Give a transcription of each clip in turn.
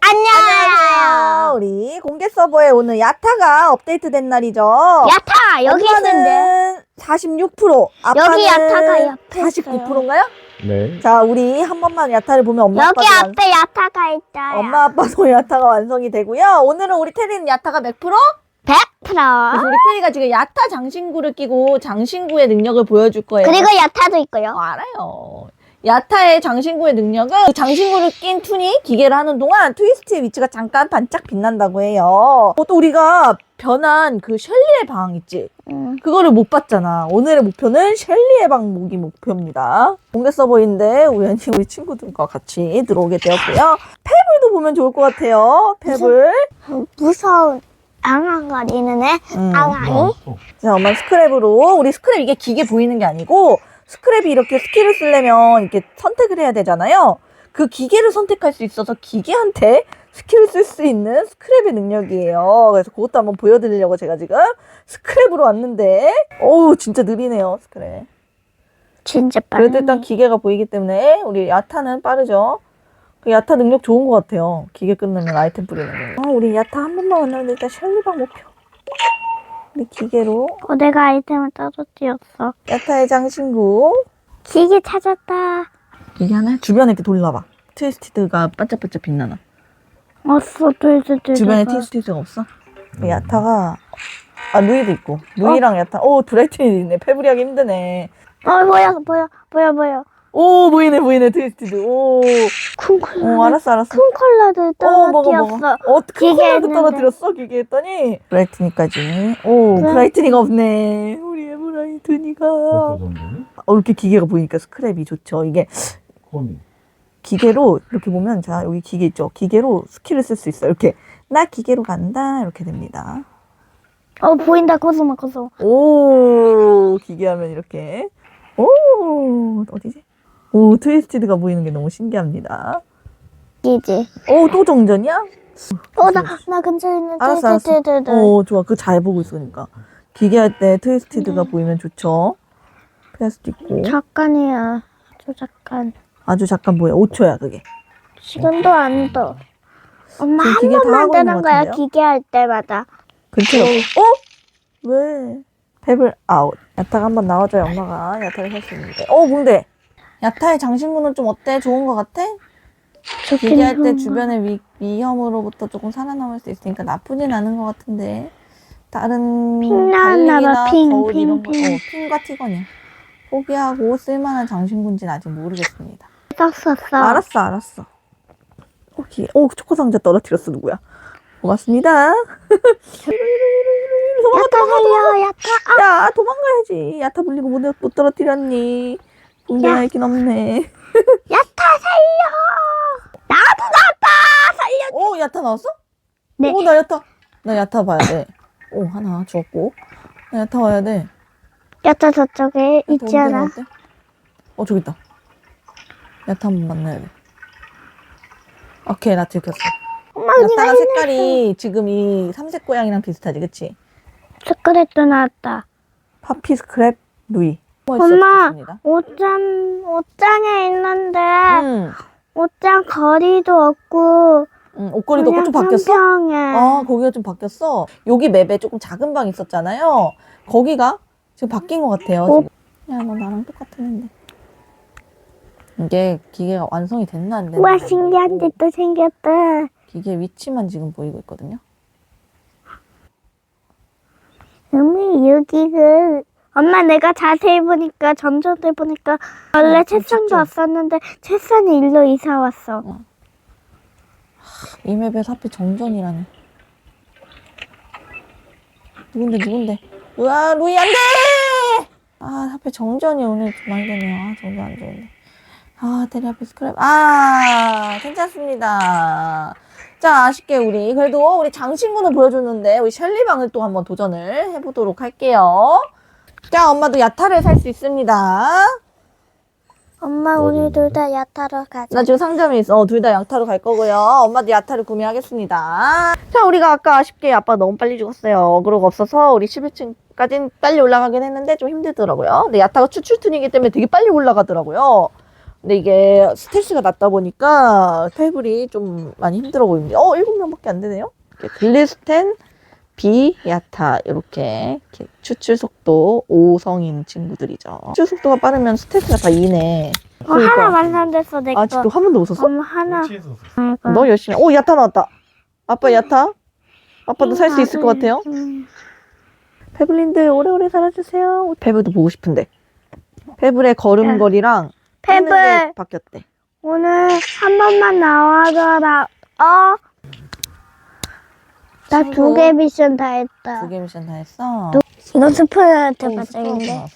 안녕하세요. 우리 공개 서버에 오늘 야타가 업데이트된 날이죠. 야타 여기 있는데. 46%, 아빠는 여기 야타가 옆에 49%인가요? 네. 자, 우리 한 번만 야타를 보면 엄마 여기 아빠도 완- 앞에 야타가 있어요. 엄마 아빠도 야타가 완성이 되고요. 오늘은 우리 테리는 야타가 몇 프로? 100%. 그래서 우리 테리가 지금 야타 장신구를 끼고 장신구의 능력을 보여줄 거예요. 그리고 야타도 있고요. 어, 알아요. 야타의 장신구의 능력은 그 장신구를 낀 툰이 기계를 하는 동안 트위스트의 위치가 잠깐 반짝 빛난다고 해요. 어, 또 우리가 변한 그 셸리의 방 있지? 음. 그거를 못 봤잖아. 오늘의 목표는 셸리의 방 모기 목표입니다. 공개 서버인데 우연히 우리 친구들과 같이 들어오게 되었고요. 페블도 보면 좋을 것 같아요. 페블. 무서운 앙앙거리는 애. 음. 앙앙이. 자, 엄마 스크랩으로 우리 스크랩 이게 기계 보이는 게 아니고 스크랩이 이렇게 스킬을 쓰려면 이렇게 선택을 해야 되잖아요. 그 기계를 선택할 수 있어서 기계한테 스킬을 쓸 수 있는 스크랩의 능력이에요. 그래서 그것도 한번 보여드리려고 제가 지금 스크랩으로 왔는데, 어우 진짜 느리네요 스크랩. 진짜 그래도 빠르네. 일단 기계가 보이기 때문에 우리 야타는 빠르죠. 그 야타 능력 좋은 것 같아요. 기계 끝나면 아이템 뿌리는 거. 아, 우리 야타 한 번만 만나는데 일단 셜리방 목표. 우리 기계로 어, 내가 아이템을 떨어뜨렸어. 야타의 장신구. 기계 찾았다. 이게 하나? 주변에 이렇게 돌려봐. 트위스티드가 반짝반짝 빛나나? 없어, 둘둘둘. 주변에 트위스티드가 없어? 그 야타가 아 루이도 있고 루이랑 야타 오 브라이튼이 있네 페브리하기 힘드네 어, 뭐야, 뭐야, 뭐야, 뭐야. 오 보이네 보이네 트위스티드. 오. 쿵콜라. 어, 알았어 알았어. 먹어 떨어뜨렸어. 어 했는데. 떨어뜨렸어 기계 했더니. 브라이튼이까지. 오 그- 브라이튼이가 없네. 우리 의 브라이튼이가. 벌써 정도는? 어, 이렇게 기계가 보이니까 스크랩이 좋죠. 이게. 기계로 이렇게 보면 자 여기 기계 있죠? 기계로 스킬을 쓸 수 있어요 이렇게 나 기계로 간다 이렇게 됩니다. 어, 보인다, 코스모, 코스모. 오 기계하면 이렇게. 오 어디지 오 트위스티드가 보이는 게 너무 신기합니다. 이지. 오 또 정전이야? 어, 나, 나 근처에 있는 알았어 알았어. 오 좋아. 그거 잘 보고 있으니까. 기계할 때 트위스티드가 보이면 좋죠. 수도 있고. 잠깐이야. 저 잠깐. 아주 잠깐 보여. 5초야 그게. 지금도 안 떠. 엄마 지금 한 기계 다 번만 하고 있는 뜨는 것 거야, 같은데요? 기계 할 때마다. 근처에 없어? 어? 왜? 탭을 아웃 야타가 한번 나와줘야 엄마가. 야타를 살수 있는데. 어 뭔데 야타의 장신구는 좀 어때? 좋은 거 같아? 기계할 때 주변의 위, 위험으로부터 조금 살아남을 수 있으니까 나쁘진 않은 것 같은데. 다른 핑 나왔나 봐, 달리기나 핑, 거울 핑, 이런 거 핑. 어, 핑과 티거니 포기하고 쓸만한 장신구인지는 아직 모르겠습니다. 썼었어. 알았어 알았어. 오케이 오 초코 상자 떨어뜨렸어 누구야? 고맙습니다. 도망가 야타 살려, 야타. 야 도망가야지. 야타 불리고 못, 못 떨어뜨렸니 있긴 없네 야타 살려. 나도 나타 살려. 오 야타 나왔어? 네. 오나 야타 나 야타 봐야 돼 오 하나 주었고 나 야타 와야 돼 야타 저쪽에 야타 있지 언제 않아? 어 저기 있다 야타 한번 만나야 돼 오케이 나 들켰어 엄마 야타가. 색깔이 지금 이 삼색 고양이랑 비슷하지 그치? 스크랩도 나왔다. 파피 스크랩 루이 엄마. 옷장, 옷장에 있는데, 응, 옷장 거리도 없고, 응, 옷걸이도 그냥 좀 바뀌었어? 평평해. 아, 거기가 좀 바뀌었어. 여기 맵에 조금 작은 방 있었잖아요. 거기가 지금 바뀐 것 같아요. 어? 지금. 야, 너 나랑 똑같았는데. 이게 기계가 완성이 됐나 안 됐나? 우와, 신기한 짓도 생겼다. 기계 위치만 지금 보이고 있거든요. 음이 여기 그 엄마 내가 자세히 보니까 전전해 보니까 원래 어, 진짜. 왔었는데 채선이 일로 이사 왔어. 이 맵에서 하필 정전이라니. 누군데, 누군데? 우와, 루이 안 돼! 아, 하필 정전이 오늘 좀 많이 되네요. 아, 정전 안 좋은데. 아, 앞에 스크랩. 아, 괜찮습니다. 자, 아쉽게 우리, 그래도 우리 장신구는 보여줬는데, 우리 셜리방을 또 한번 도전을 해보도록 할게요. 자, 엄마도 야타를 살 수 있습니다. 엄마 있는데? 둘다 야타러 가자. 나 지금 상점에 있어. 어, 둘다 양타로 갈 거고요. 엄마도 야타를 구매하겠습니다. 자, 우리가 아까 아쉽게 아빠 너무 빨리 죽었어요. 어그로가 없어서 우리 11층까지는 빨리 올라가긴 했는데 좀 힘들더라고요. 근데 야타가 추출툰이기 때문에 되게 빨리 올라가더라고요. 근데 이게 스트레스가 낮다 보니까 페이블이 좀 많이 힘들어 보입니다. 어, 일곱 명밖에 안 되네요. 이렇게 글리스텐, 비, 야타 이렇게, 이렇게 추출 속도 5성인 친구들이죠. 추출 속도가 빠르면 스트레스가 다 이네. 어, 하나 완성됐어 내 거. 아직도 한 번도 못 썼어? 엄마 하나. 위치에서 썼어. 아이고. 너 열심히. 오, 야타 나왔다. 아빠 야타? 아빠도 살 수 있을 것 같아요. 음. 페블린들 오래오래 살아주세요. 페블도 보고 싶은데. 페블의 걸음걸이랑 게 페블 바뀌었대. 오늘 한 번만 나와줘라. 어? 나 두. 개 미션 다 했다. 두개 미션 다 했어. 이건 스프한테 바짝인데. 나왔어.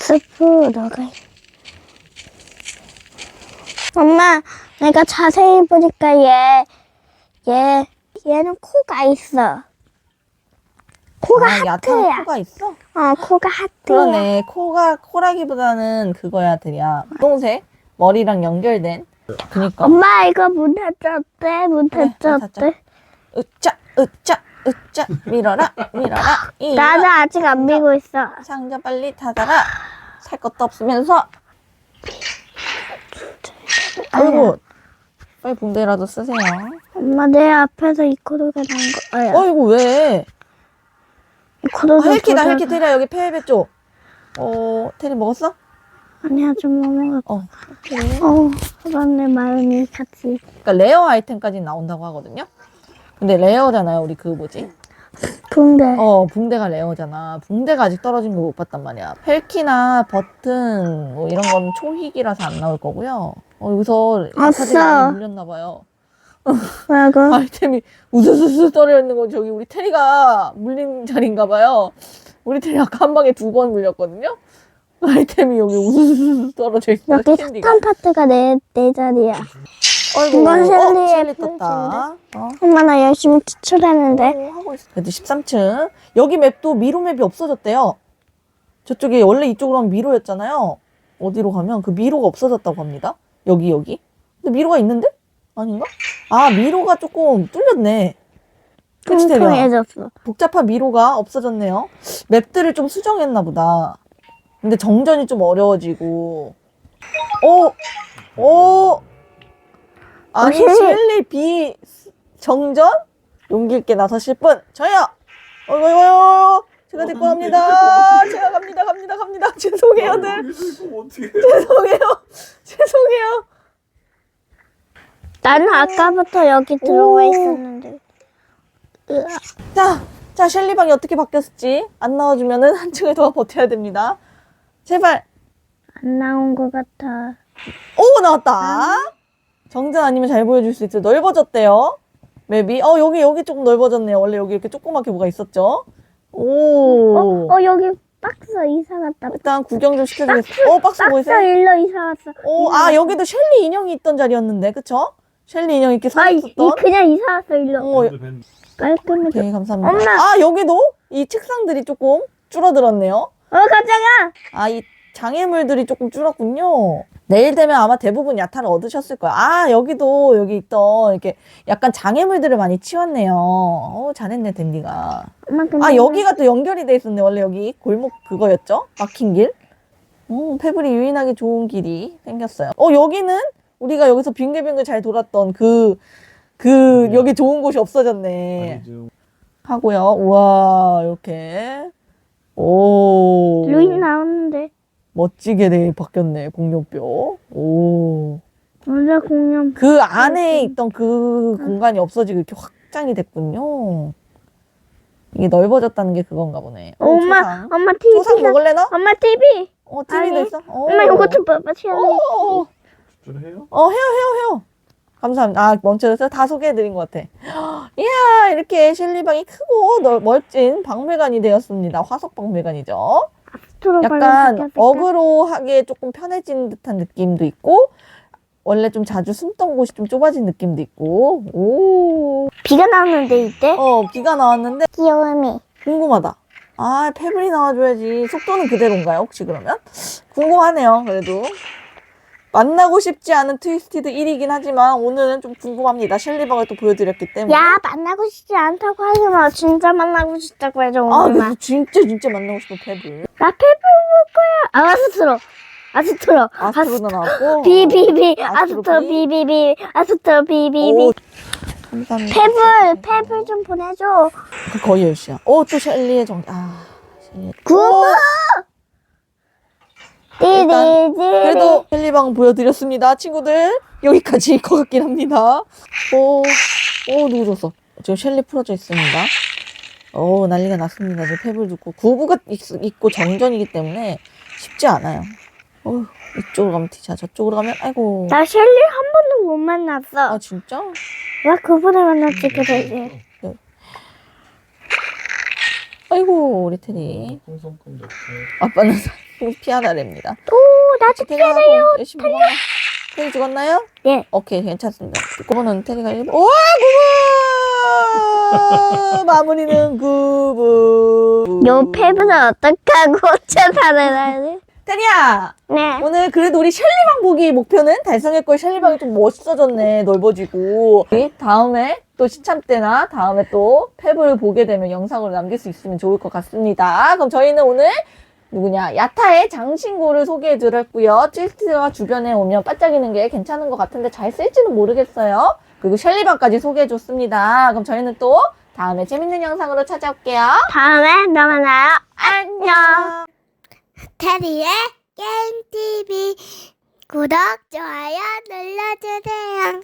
스프 너가. 해. 엄마, 내가 자세히 보니까 얘, 얘, 얘는 코가 있어. 코가 아, 하트야. 코가 있어? 어, 코가 하트야. 그러네. 코가 코라기보다는 그거야, 들이야. 분홍색 머리랑 연결된. 그니까. 엄마 이거 문 닫혔대, 문 그래, 닫혔대. 으짜, 으짜, 으짜. 밀어라, 밀어라. 나는 아직 안 미고 있어. 상자 빨리 닫아라. 살 것도 없으면서. 아이고. 빨리 붕대라도 쓰세요. 엄마 내 앞에서 이 코드가 난 거. 아야. 어이구, 왜? 이 아, 헬키다, 보자. 헬키 테리야. 여기 페베 쪽. 어, 테리 먹었어? 아니야 좀 넘어가. 어. 오케이. 어, 그런 내 마음이 같이. 그러니까 레어 아이템까지 나온다고 하거든요. 근데 레어잖아요. 우리 그 뭐지? 붕대. 어, 붕대가 레어잖아. 붕대가 아직 떨어진 거 못 봤단 말이야. 펠키나 버튼 뭐 이런 건 초희기라서 안 나올 거고요. 어, 여기서 많이 물렸나 봐요. 뭐라고? 아이템이 우수수수 떨어 있는 건 저기 우리 테리가 물린 자리인가 봐요. 우리 테리 아까 한 방에 두 번 물렸거든요. 아이템이 여기 우수수수 떨어져 있어. 여기 캔디가. 사탕 파트가 내, 내 자리야. 이건 어, 셸리 펜슬인데? 떴다. 어. 엄마 나 열심히 추출했는데. 어, 하고 있어. 그래도 13층. 여기 맵도 미로 맵이 없어졌대요. 저쪽에 원래 이쪽으로 하면 미로였잖아요. 어디로 가면 그 미로가 없어졌다고 합니다. 여기 여기. 근데 미로가 있는데? 아닌가? 아 미로가 조금 뚫렸네. 그치 대리야. 통통해졌어. 복잡한 미로가 없어졌네요. 맵들을 좀 수정했나 보다. 근데 정전이 좀 어려워지고. 오, 오. 아니 어, 셸리. 셸리 비 정전 용기 있게 나서실 분 저요. 어이구 어이구 제가 데리고 갑니다. 제가 갑니다 갑니다 갑니다. 죄송해요들. 이거 어떻게? 죄송해요. 죄송해요. 나는 아까부터 여기 들어와 오. 있었는데. 으아. 자, 자 셸리 방이 어떻게 바뀌었을지 안 나와주면은 한층을 더 버텨야 됩니다. 제발. 안 나온 것 같아. 오 나왔다. 정전 아니면 잘 보여줄 수 있어. 넓어졌대요. 맵이. 어 여기 여기 조금 넓어졌네요. 원래 여기 이렇게 조그맣게 뭐가 있었죠. 오. 어, 어 여기 박스 이사 갔다. 일단 구경 좀 시켜주겠어. 어 박스 박스 보이세요? 일로 이사 갔어. 오, 아 여기도 셸리 인형이 있던 자리였는데, 그쵸? 셸리 인형 이렇게 서 아, 이, 이 있었던. 그냥 이사 갔어 일로. 오, 밴드, 밴드. 깔끔하게. 오케이 감사합니다. 엄마. 아 여기도 이 책상들이 조금 줄어들었네요. 어 가자가. 아, 이 장애물들이 조금 줄었군요. 내일 되면 아마 대부분 야타를 얻으셨을 거야. 아, 여기도 여기 있던 이렇게 약간 장애물들을 많이 치웠네요. 어, 잘했네, 댄디가. 아, 여기가 또 연결이 돼 있었네. 원래 여기 골목 그거였죠? 막힌 길. 음, 페블이 유인하기 좋은 길이 생겼어요. 어, 여기는 우리가 여기서 빙글빙글 잘 돌았던 그, 그, 여기 좋은 곳이 없어졌네. 아니죠. 하고요. 우와, 이렇게. 오. 루인 나오는데. 멋지게 네, 바뀌었네, 공룡뼈. 오. 원래 공룡. 그 안에 있던 그 공간이 없어지고 이렇게 확장이 됐군요. 이게 넓어졌다는 게 그건가 보네. 어, 엄마 초상. 엄마 TV. 초상 먹을래, 너? 엄마 TV. 어, TV도 아니. 있어? 어. 엄마 이거 좀 봐봐 시 어, 좀 해요? 어, 해요, 해요, 해요. 감사합니다. 아, 멈춰져서 다 소개해드린 것 같아. 이야, 이렇게 실리방이 크고 넓, 멋진 박물관이 되었습니다. 화석 박물관이죠. 약간 어그로하게 조금 편해진 듯한 느낌도 있고 원래 좀 자주 숨던 곳이 좀 좁아진 느낌도 있고 오, 비가 나오는데 이때. 어 비가 나왔는데 귀여움이. 궁금하다. 아 페블이 나와줘야지. 속도는 그대로인가요 혹시 그러면? 궁금하네요. 그래도 만나고 싶지 않은 트위스티드 1이긴 하지만 오늘은 좀 궁금합니다. 셸리방을 또 보여드렸기 때문에. 야 만나고 싶지 않다고 하지 마. 진짜 만나고 싶다고 해줘 아, 오늘만. 근데 진짜 진짜 만나고 싶어 페블. 나 페퍼 볼 거야. 아 아스트로. 아스트로. 아스트로도 나왔고. 비비비. 아스트로 비? 비비비. 아스트로 비비비. 오, 감사합니다. 페블 페블 좀 보내줘. 그 거의 10시야. 오, 또 셸리의 정, 아, 셸리. 구워. 일단 띠디디. 그래도 셸리방 보여드렸습니다. 친구들. 여기까지일 것 같긴 합니다. 오, 오, 누구 줬어? 지금 셸리 풀어져 있습니다. 오, 난리가 났습니다. 지금 페블 죽고. 구부가 있, 있고 정전이기 때문에 쉽지 않아요. 오, 이쪽으로 가면 티자, 저쪽으로 가면, 아이고. 나 셸리 한 번도 못 만났어. 아, 진짜? 나 그분을 만났지 그러지. 아이고, 우리 테리. 없고 아빠는 피하나랍니다. 오 나도 테리가 열심히 먹어. 테리 죽었나요? 예. 오케이, 괜찮습니다. 그거는 테리가 일본. 우와, 구부! 마무리는 구부. 요 페블은 어떡하고 찾아내라니? 테리야! 네. 오늘 그래도 우리 셸리방 보기 목표는 달성했고, 셸리방이 좀 멋있어졌네, 넓어지고. 우리 다음에 또 시참 때나 다음에 또 탭을 보게 되면 영상으로 남길 수 있으면 좋을 것 같습니다. 그럼 저희는 오늘 누구냐 야타의 장신구를 소개해 드렸고요. 찌스트가 주변에 오면 반짝이는 게 괜찮은 것 같은데 잘 쓸지는 모르겠어요. 그리고 셸리방까지 소개해 줬습니다. 그럼 저희는 또 다음에 재밌는 영상으로 찾아올게요. 다음에 또 만나요. 안녕. 테리의 게임TV 구독, 좋아요 눌러주세요.